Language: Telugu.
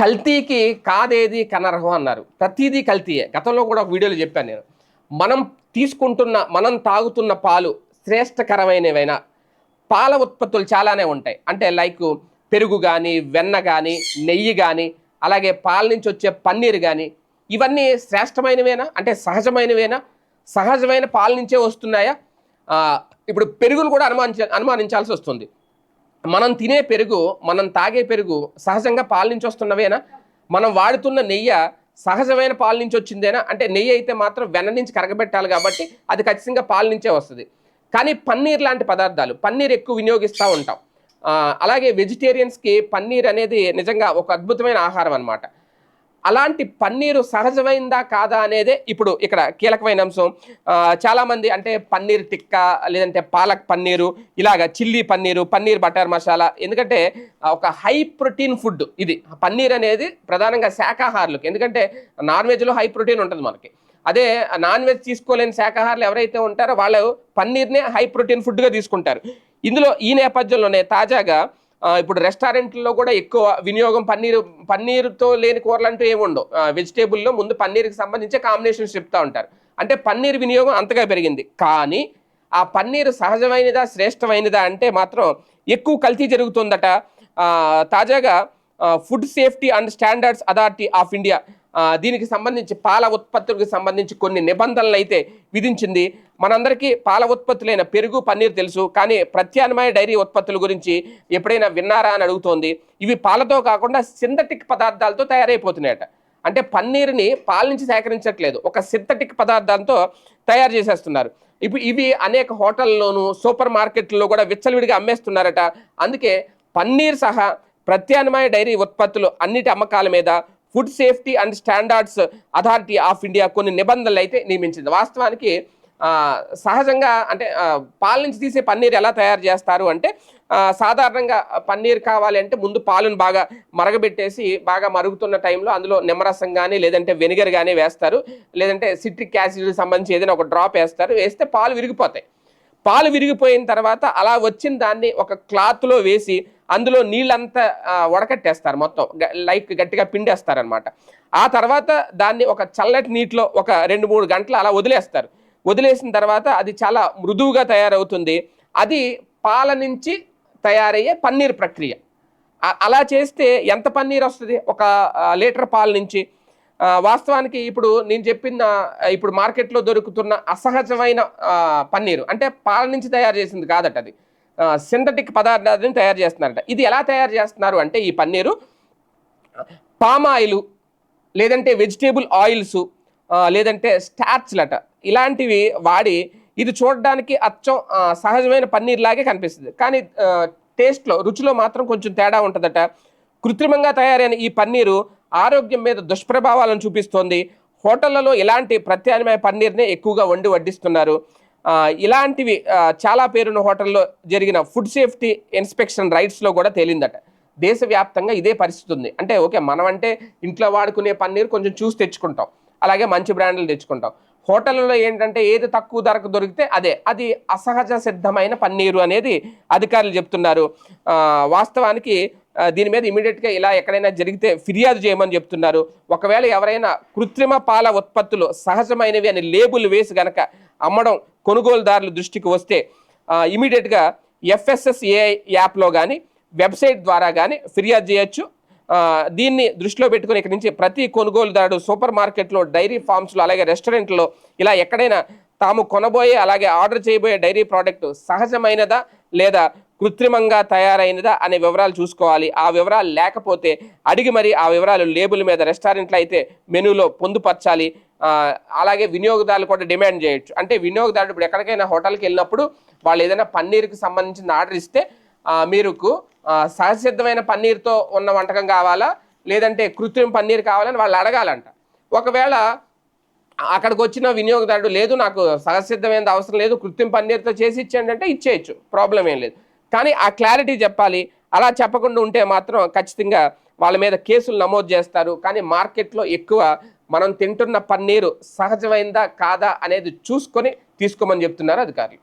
కల్తీకి కాదేది కనర్హం అన్నారు. ప్రతిదీ కల్తీయే. గతంలో కూడా ఒక వీడియోలో చెప్పాను నేను. మనం తీసుకుంటున్న మనం తాగుతున్న పాలు శ్రేష్టకరమైనవైనా పాల ఉత్పత్తులు చాలానే ఉంటాయి. అంటే లైక్ పెరుగు కానీ వెన్న కానీ నెయ్యి కానీ అలాగే పాల నుంచి వచ్చే పన్నీర్ కానీ ఇవన్నీ శ్రేష్టమైనవేనా? అంటే సహజమైనవేనా? సహజమైన పాల నుంచే వస్తున్నాయా? ఇప్పుడు పెరుగును కూడా అనుమానించ అనుమానించాల్సి వస్తుంది. మనం తినే పెరుగు మనం తాగే పెరుగు సహజంగా పాల నుంచి వస్తున్నవేనా? మనం వాడుతున్న నెయ్యి సహజమైన పాల నుంచి వచ్చిందేనా? అంటే నెయ్యి అయితే మాత్రం వెన్న నుంచి కరగబెట్టాలి కాబట్టి అది ఖచ్చితంగా పాల నుంచే వస్తుంది. కానీ పన్నీర్ లాంటి పదార్థాలు పన్నీర్ ఎక్కువ వినియోగిస్తూ ఉంటాం. అలాగే వెజిటేరియన్స్కి పన్నీర్ అనేది నిజంగా ఒక అద్భుతమైన ఆహారం అనమాట అలాంటి పన్నీరు సహజమైందా కాదా అనేదే ఇప్పుడు ఇక్కడ కీలకమైన అంశం. చాలామంది అంటే పన్నీర్ టిక్కా లేదంటే పాలక్ పన్నీరు ఇలాగ చిల్లీ పన్నీరు పన్నీర్ బటర్ మసాలా ఎందుకంటే ఒక హై ప్రోటీన్ ఫుడ్ ఇది. పన్నీర్ అనేది ప్రధానంగా శాఖాహారులకు ఎందుకంటే నాన్ వెజ్లో హై ప్రోటీన్ ఉంటుంది మనకి. అదే నాన్ వెజ్ తీసుకోలేని శాకాహారులు ఎవరైతే ఉంటారో వాళ్ళు పన్నీర్నే హై ప్రోటీన్ ఫుడ్గా తీసుకుంటారు. ఇందులో ఈ నేపథ్యంలోనే తాజాగా ఇప్పుడు రెస్టారెంట్లో కూడా ఎక్కువ వినియోగం పన్నీరు పన్నీరుతో లేని కూరలు అంటూ ఏమి ఉండవు. వెజిటేబుల్లో ముందు పన్నీర్కి సంబంధించి కాంబినేషన్స్ చెప్తూ ఉంటారు. అంటే పన్నీర్ వినియోగం అంతగా పెరిగింది. కానీ ఆ పన్నీరు సహజమైనదా శ్రేష్టమైనదా అంటే మాత్రం ఎక్కువ కల్తీ జరుగుతుందట. తాజాగా food safety and standards authority of India దీనికి సంబంధించి పాల ఉత్పత్తులకు సంబంధించి కొన్ని నిబంధనలు అయితే విధించింది. మనందరికీ పాల ఉత్పత్తులైన పెరుగు పన్నీర్ తెలుసు. కానీ ప్రత్యామ్నాయ డైరీ ఉత్పత్తుల గురించి ఎప్పుడైనా విన్నారా అని అడుగుతోంది. ఇవి పాలతో కాకుండా సింథటిక్ పదార్థాలతో తయారైపోతున్నాయట. అంటే పన్నీర్ని పాల నుంచి సేకరించట్లేదు. ఒక సింథటిక్ పదార్థాలతో తయారు చేసేస్తున్నారు. ఇప్పుడు ఇవి అనేక హోటల్లోనూ సూపర్ మార్కెట్లో కూడా విచ్చలవిడిగా అమ్మేస్తున్నారట. అందుకే పన్నీర్ సహా ప్రత్యామ్నాయ డైరీ ఉత్పత్తులు అన్నిటి అమ్మకాల మీద food safety and standards authority of India కొన్ని నిబంధనలు అయితే నియమించింది. వాస్తవానికి సహజంగా అంటే పాల నుంచి తీసే పన్నీర్ ఎలా తయారు చేస్తారు అంటే సాధారణంగా పన్నీర్ కావాలి అంటే ముందు పాలను బాగా మరగబెట్టేసి బాగా మరుగుతున్న టైంలో అందులో నిమ్మరసం కానీ లేదంటే వెనిగర్ కానీ వేస్తారు. లేదంటే సిట్రిక్ యాసిడ్ సంబంధించి ఏదైనా ఒక డ్రాప్ వేస్తారు. వేస్తే పాలు విరిగిపోతాయి. పాలు విరిగిపోయిన తర్వాత అలా వచ్చిన దాన్ని ఒక క్లాత్లో వేసి అందులో నీళ్ళంతా వడకట్టేస్తారు మొత్తం. లైక్ గట్టిగా పిండేస్తారనమాట ఆ తర్వాత దాన్ని ఒక చల్లటి నీటిలో ఒక రెండు మూడు గంటలు అలా వదిలేస్తారు. వదిలేసిన తర్వాత అది చాలా మృదువుగా తయారవుతుంది. అది పాల నుంచి తయారయ్యే పన్నీర్ ప్రక్రియ. అలా చేస్తే ఎంత పన్నీర్ వస్తుంది ఒక లీటర్ పాల నుంచి వాస్తవానికి ఇప్పుడు నేను చెప్పిన ఇప్పుడు మార్కెట్లో దొరుకుతున్న అసహజమైన పన్నీరు అంటే పాల నుంచి తయారు చేసింది కాదట అది. సింథటిక్ పదార్థాలను తయారు చేస్తున్నారట. ఇది ఎలా తయారు చేస్తున్నారు అంటే ఈ పన్నీరు పామ్ ఆయిల్ లేదంటే వెజిటేబుల్ ఆయిల్స్ లేదంటే స్టార్చ్లట ఇలాంటివి వాడి ఇది చూడడానికి అచ్చం సహజమైన పన్నీర్ లాగే కనిపిస్తుంది. కానీ టేస్ట్లో రుచిలో మాత్రం కొంచెం తేడా ఉంటుందట. కృత్రిమంగా తయారైన ఈ పన్నీరు ఆరోగ్యం మీద దుష్ప్రభావాలను చూపిస్తోంది. హోటళ్ళలో ఇలాంటి ప్రత్యామ్నాయ పన్నీర్నే ఎక్కువగా వండి వడ్డిస్తున్నారు. ఇలాంటివి చాలా పేరున్న హోటల్లో జరిగిన ఫుడ్ సేఫ్టీ ఇన్స్పెక్షన్ రైట్స్లో కూడా తేలిందట. దేశవ్యాప్తంగా ఇదే పరిస్థితి ఉంది. అంటే ఓకే మనం అంటే ఇంట్లో వాడుకునే పన్నీర్ కొంచెం చూసి తెచ్చుకుంటాం. అలాగే మంచి బ్రాండ్లు తెచ్చుకుంటాం. హోటళ్ళలో ఏంటంటే ఏది తక్కువ ధరకు దొరికితే అదే. అది అసహజ సిద్ధమైన పన్నీరు అనేది అధికారులు చెప్తున్నారు. వాస్తవానికి దీని మీద ఇమీడియట్గా ఇలా ఎక్కడైనా జరిగితే ఫిర్యాదు చేయమని చెప్తున్నారు. ఒకవేళ ఎవరైనా కృత్రిమ పాల ఉత్పత్తులు సహజమైనవి అని లేబుల్ వేసి గనక అమ్మడం కొనుగోలుదారుల దృష్టికి వస్తే ఇమీడియట్గా ఎఫ్ఎస్ఎస్ఏఐ యాప్లో కానీ వెబ్సైట్ ద్వారా కానీ ఫిర్యాదు చేయొచ్చు. దీన్ని దృష్టిలో పెట్టుకుని ఇక్కడి నుంచి ప్రతి కొనుగోలుదారుడు సూపర్ మార్కెట్లో డైరీ ఫార్మ్స్లో అలాగే రెస్టారెంట్లో ఇలా ఎక్కడైనా తాము కొనబోయే అలాగే ఆర్డర్ చేయబోయే డైరీ ప్రోడక్ట్ సహజమైనదా లేదా కృత్రిమంగా తయారైనదా అనే వివరాలు చూసుకోవాలి. ఆ వివరాలు లేకపోతే అడిగి మరి ఆ వివరాలు లేబుల్ మీద రెస్టారెంట్లో అయితే మెనూలో పొందుపరచాలి. అలాగే వినియోగదారులు కూడా డిమాండ్ చేయొచ్చు. అంటే వినియోగదారుడు ఇప్పుడు ఎక్కడికైనా హోటల్కి వెళ్ళినప్పుడు వాళ్ళు ఏదైనా పన్నీర్కి సంబంధించిన ఆర్డర్ ఇస్తే మీరుకు సహసిద్ధమైన పన్నీర్తో ఉన్న వంటకం కావాలా? లేదంటే కృత్రిమ పన్నీర్ కావాలని వాళ్ళు అడగాలంట. ఒకవేళ అక్కడికి వచ్చిన వినియోగదారుడు లేదు నాకు సహజసిద్ధమైన అవసరం లేదు కృత్రిమ పన్నీర్తో చేసి ఇచ్చేయండి అంటే ఇచ్చేయచ్చు. ప్రాబ్లం ఏం లేదు. కానీ ఆ క్లారిటీ చెప్పాలి. అలా చెప్పకుండా ఉంటే మాత్రం ఖచ్చితంగా వాళ్ళ మీద కేసులు నమోదు చేస్తారు. కానీ మార్కెట్లో ఎక్కువ మనం తింటున్న పన్నీరు సహజమైందా కాదా అనేది చూసుకొని తీసుకోమని చెప్తున్నారు అధికారులు.